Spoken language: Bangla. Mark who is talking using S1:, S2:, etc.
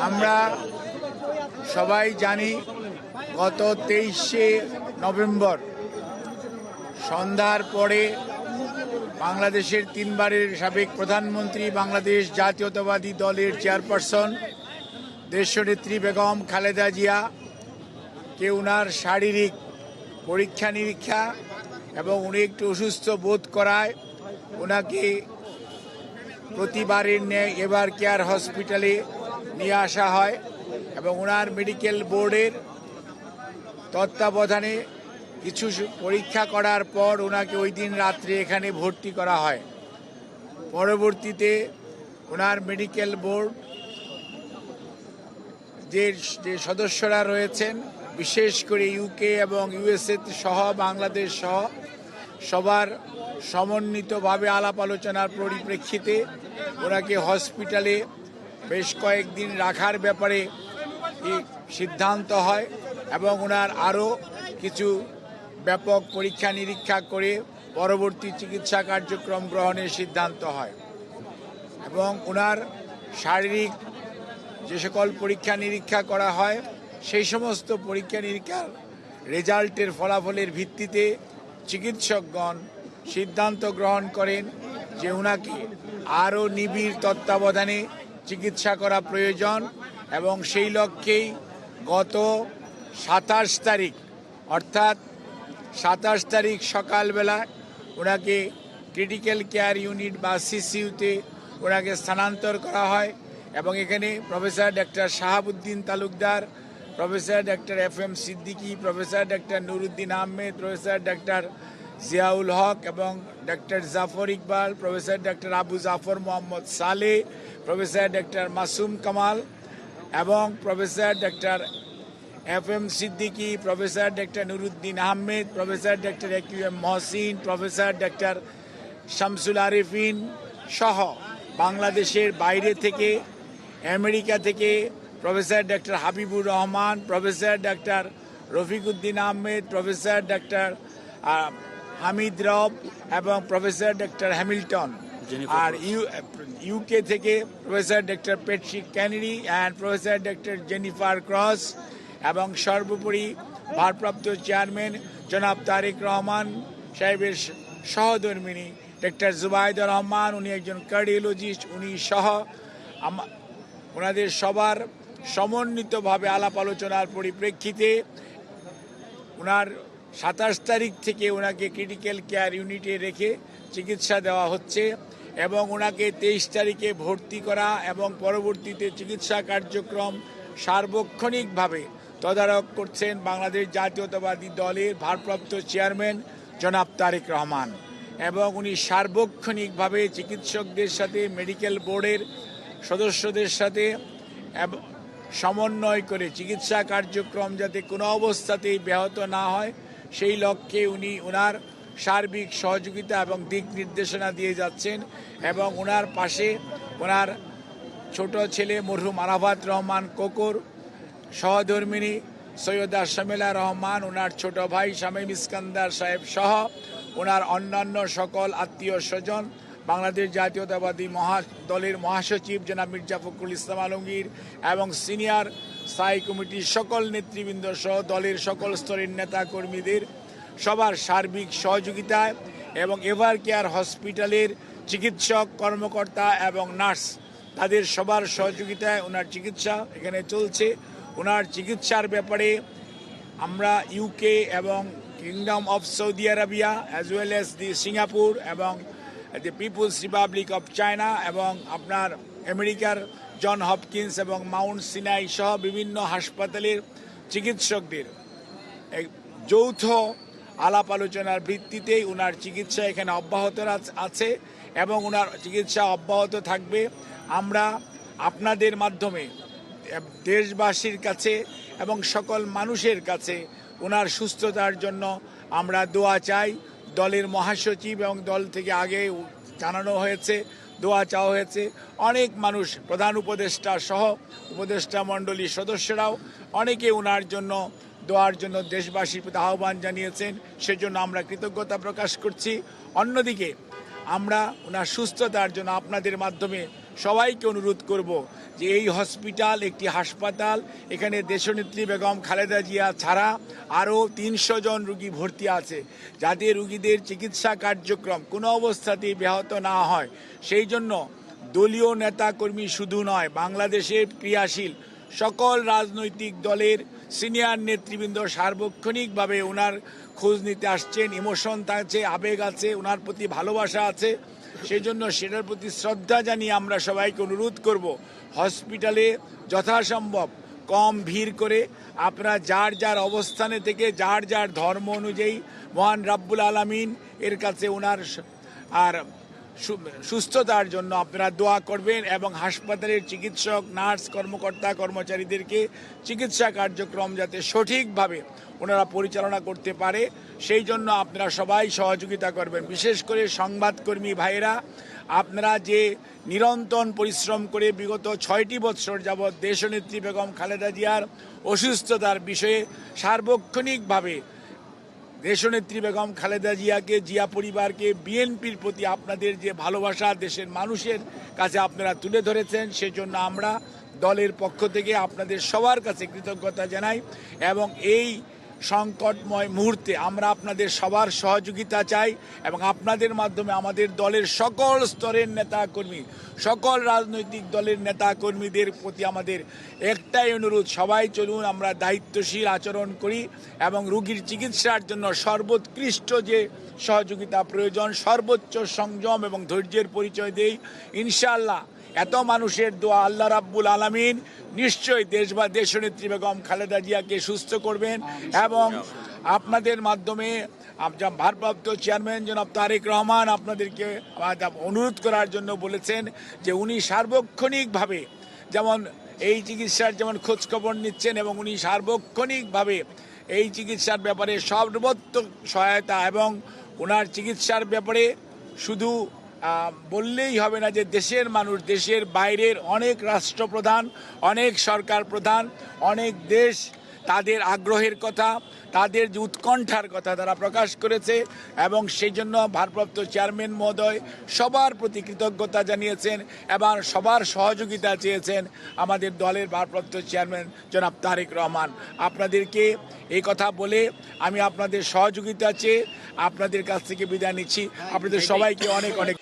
S1: আমরা সবাই জানি গত তেইশে নভেম্বর সন্ধ্যার পরে বাংলাদেশের তিনবারের সাবেক প্রধানমন্ত্রী বাংলাদেশ জাতীয়তাবাদী দলের চেয়ারপারসন দেশনেত্রী বেগম খালেদা জিয়া, কে উনার শারীরিক পরীক্ষা নিরীক্ষা এবং উনি একটু অসুস্থ বোধ করায় ওনাকে প্রতিবারের ন্যায় এবার কেয়ার হসপিটালে নিয়ে আসা হয় এবং ওনার মেডিকেল বোর্ডের তত্ত্বাবধানে কিছু পরীক্ষা করার পর ওনাকে ওই দিন রাত্রে এখানে ভর্তি করা হয়। পরবর্তীতে ওনার মেডিকেল বোর্ড যে যে সদস্যরা রয়েছেন, বিশেষ করে ইউকে এবং ইউএসএ সহ বাংলাদেশ সহ সবার সমন্বিতভাবে আলাপ আলোচনার পরিপ্রেক্ষিতে ওনাকে হসপিটালে বেশ কয়েকদিন রাখার ব্যাপারে সিদ্ধান্ত হয় এবং ওনার আরও কিছু ব্যাপক পরীক্ষা নিরীক্ষা করে পরবর্তী চিকিৎসা কার্যক্রম গ্রহণের সিদ্ধান্ত হয়। এবং ওনার শারীরিক যে সকল পরীক্ষা নিরীক্ষা করা হয়, সেই সমস্ত পরীক্ষা নিরীক্ষার রেজাল্টের ফলাফলের ভিত্তিতে চিকিৎসকগণ সিদ্ধান্ত গ্রহণ করেন যে ওনাকে আরও নিবিড় তত্ত্বাবধানে চিকিৎসা করা প্রয়োজন এবং সেই লক্ষ্যেই গত সাতাশ তারিখ, অর্থাৎ সাতাশ তারিখ সকালবেলা ওনাকে ক্রিটিক্যাল কেয়ার ইউনিট বা সিসিউতে ওনাকে স্থানান্তর করা হয় এবং এখানে professor doctor Shahabuddin Talukdar, professor doctor F M Siddiqui, professor ডাক্তার নুরুদ্দিন আহমেদ, প্রফেসর ডক্টর জিয়াউল হক এবং doctor Zafar Iqbal, professor doctor Abu Zafar Mohammad Saleh, professor doctor Masum Kamal এবং professor doctor F M Siddiqui, professor doctor Nuruddin Ahmed, professor doctor AQ M Mohsin, professor doctor Shamsul Arefin সহ বাংলাদেশের বাইরে থেকে, আমেরিকা থেকে professor doctor Habibur Rahman, professor doctor Rafiquddin Ahmed, professor doctor Hamid Rab এবং প্রফেসর ডক্টর হ্যামিল্টন আর ইউ ইউকে থেকে professor doctor Patrick Kennedy and professor doctor Jennifer Cross এবং সর্বোপরি ভারপ্রাপ্ত চেয়ারম্যান জনাব তারেক রহমান সাহেবের সহধর্মিনী ডক্টর জুবাইদুর রহমান উনি একজন কার্ডিওলজিস্ট উনি সহ ওনাদের সবার সমন্বিতভাবে আলাপ আলোচনার পরিপ্রেক্ষিতে ওনার সাতাশ তারিখ থেকে ওনাকে ক্রিটিক্যাল কেয়ার ইউনিটে রেখে চিকিৎসা দেওয়া হচ্ছে এবং ওনাকে তেইশ তারিখে ভর্তি করা এবং পরবর্তীতে চিকিৎসা কার্যক্রম সার্বক্ষণিকভাবে তদারক করছেন বাংলাদেশ জাতীয়তাবাদী দলের ভারপ্রাপ্ত চেয়ারম্যান জনাব তারেক রহমান এবং উনি সার্বক্ষণিকভাবে চিকিৎসকদের সাথে মেডিকেল বোর্ডের সদস্যদের সাথে সমন্বয় করে চিকিৎসা কার্যক্রম যাতে কোনো অবস্থাতেই ব্যাহত না হয় সেই লক্ষ্যে উনি ওনার সার্বিক সহযোগিতা এবং দিক নির্দেশনা দিয়ে যাচ্ছেন এবং ওনার পাশে ওনার ছোট ছেলে মরহুম আরাফাত রহমান কোকর সহধর্মিনী সৈয়দা শামিলা রহমান ওনার ছোট ভাই শামীম ইস্কান্দার সাহেব সহ ওনার অন্যান্য সকল আত্মীয় স্বজন, বাংলাদেশ জাতীয়তাবাদী মহা দলের মহাসচিব জনাব মির্জা ফখরুল ইসলাম আলমগীর এবং সিনিয়র স্থায়ী কমিটির সকল নেতৃবৃন্দ সহ দলের সকল স্তরের নেতা কর্মীদের সবার সার্বিক সহযোগিতায় এবং এভার কেয়ার হসপিটালের চিকিৎসক, কর্মকর্তা এবং নার্স তাদের সবার সহযোগিতায় ওনার চিকিৎসা এখানে চলছে। ওনার চিকিৎসার ব্যাপারে আমরা ইউকে এবং kingdom of Saudi Arabia as well as the Singapore এবং the peoples republic of China এবং আপনার আমেরিকার জন হপকিন্স এবং মাউন্ট সিনাই সহ বিভিন্ন হাসপাতালের চিকিৎসকদের যৌথ আলাপ আলোচনার ভিত্তিতেই ওনার চিকিৎসা এখানে অব্যাহত আছ- এবং ওনার চিকিৎসা অব্যাহত থাকবে। আমরা আপনাদের মাধ্যমে দেশবাসীর কাছে এবং সকল মানুষের কাছে ওনার সুস্থতার জন্য আমরা দোয়া চাই। দলের মহাসচিব এবং দল থেকে আগে জানানো হয়েছে দোয়া চাওয়া হয়েছে। অনেক মানুষ প্রধান উপদেষ্টা সহ উপদেষ্টা মণ্ডলীর সদস্যরাও অনেকে ওনার জন্য দোয়ার জন্য দেশবাসীর প্রতি আহ্বান জানিয়েছেন। সেজন্য আমরা কৃতজ্ঞতা প্রকাশ করছি। অন্যদিকে আমরা ওনার সুস্থতার জন্য আপনাদের মাধ্যমে সবাইকে অনুরোধ করব যে এই হসপিটাল, একটি হাসপাতাল, এখানে দেশনেত্রী বেগম খালেদা জিয়া ছাড়া আরও তিনশো জন রুগী ভর্তি আছে, যাতে রুগীদের চিকিৎসা কার্যক্রম কোনো অবস্থাতেই ব্যাহত না হয়। সেই জন্য দলীয় নেতাকর্মী শুধু নয়, বাংলাদেশের ক্রিয়াশীল সকল রাজনৈতিক দলের সিনিয়র নেতৃবৃন্দ সার্বক্ষণিকভাবে ওনার খোঁজ নিতে আসছেন। ইমোশন আছে, আবেগ আছে ওনার প্রতি ভালোবাসা আছে। সেই জন্য সেটার প্রতি শ্রদ্ধা জানিয়ে আমরা সবাইকে অনুরোধ করব, হসপিটালে যথাসম্ভব কম ভিড় করে আপনারা যার যার অবস্থানে থেকে যার যার ধর্ম অনুযায়ী মহান রাব্বুল আলামিন এর কাছে ওনার আর সুস্থতার জন্য আপনারা দোয়া করবেন এবং হাসপাতালের চিকিৎসক, নার্স, কর্মকর্তা, কর্মচারীদেরকে চিকিৎসা কার্যক্রম যাতে সঠিকভাবে ওনারা পরিচালনা করতে পারে, সেই জন্য আপনারা সবাই সহযোগিতা করবেন। বিশেষ করে সংবাদকর্মী ভাইয়েরা, আপনারা যে নিরন্তর পরিশ্রম করে বিগত ছয়টি বৎসর যাবৎ দেশনেত্রী বেগম খালেদা জিয়ার অসুস্থতার বিষয়ে সার্বক্ষণিকভাবে দেশনেত্রী বেগম খালেদা জিয়াকে, জিয়া পরিবারকে, বিএনপির প্রতি আপনাদের যে ভালোবাসা দেশের মানুষের কাছে আপনারা তুলে ধরেছেন, সেজন্য আমরা দলের পক্ষ থেকে আপনাদের সবার কাছে কৃতজ্ঞতা জানাই এবং এই সংকটময় মুহূর্তে আমরা আপনাদের সবার সহযোগিতা চাই এবং আপনাদের মাধ্যমে আমাদের দলের সকল স্তরের নেতা কর্মী সকল রাজনৈতিক দলের নেতা কর্মীদের প্রতি আমাদের একটাই অনুরোধ, সবাই চলুন আমরা দায়িত্বশীল আচরণ করি এবং রুগীর চিকিৎসার জন্য সর্বোৎকৃষ্ট যে সহযোগিতা প্রয়োজন, সর্বোচ্চ সংযম এবং ধৈর্যের পরিচয় দেই। ইনশাআল্লাহ এত মানুষের দোয়া আল্লাহ রাব্বুল আলামিন, নিশ্চয়ই দেশ বা দেশনেত্রী বেগম খালেদা জিয়াকে সুস্থ করবেন এবং আপনাদের মাধ্যমে ভারপ্রাপ্ত চেয়ারম্যান জনাব তারেক রহমান আপনাদেরকে অনুরোধ করার জন্য বলেছেন যে উনি সার্বক্ষণিকভাবে যেমন এই চিকিৎসার যেমন খোঁজখবর নিচ্ছেন এবং উনি সার্বক্ষণিকভাবে এই চিকিৎসার ব্যাপারে সর্বোত্তম সহায়তা এবং ওনার চিকিৎসার ব্যাপারে শুধু বললেই হবে না যে দেশের মানুষ দেশের বাইরের অনেক রাষ্ট্রপ্রধান অনেক সরকার প্রধান অনেক দেশ তাদের আগ্রহের কথা তাদের যে উৎকণ্ঠার কথা তারা প্রকাশ করেছে এবং সেই জন্য ভারপ্রাপ্ত চেয়ারম্যান মহোদয় সবার প্রতি কৃতজ্ঞতা জানিয়েছেন এবং সবার সহযোগিতা চেয়েছেন আমাদের দলের ভারপ্রাপ্ত চেয়ারম্যান জনাব তারেক রহমান। আপনাদেরকে এই কথা বলে আমি আপনাদের সহযোগিতা চেয়ে আপনাদের কাছ থেকে বিদায় নিচ্ছি। আপনাদের সবাইকে অনেক অনেক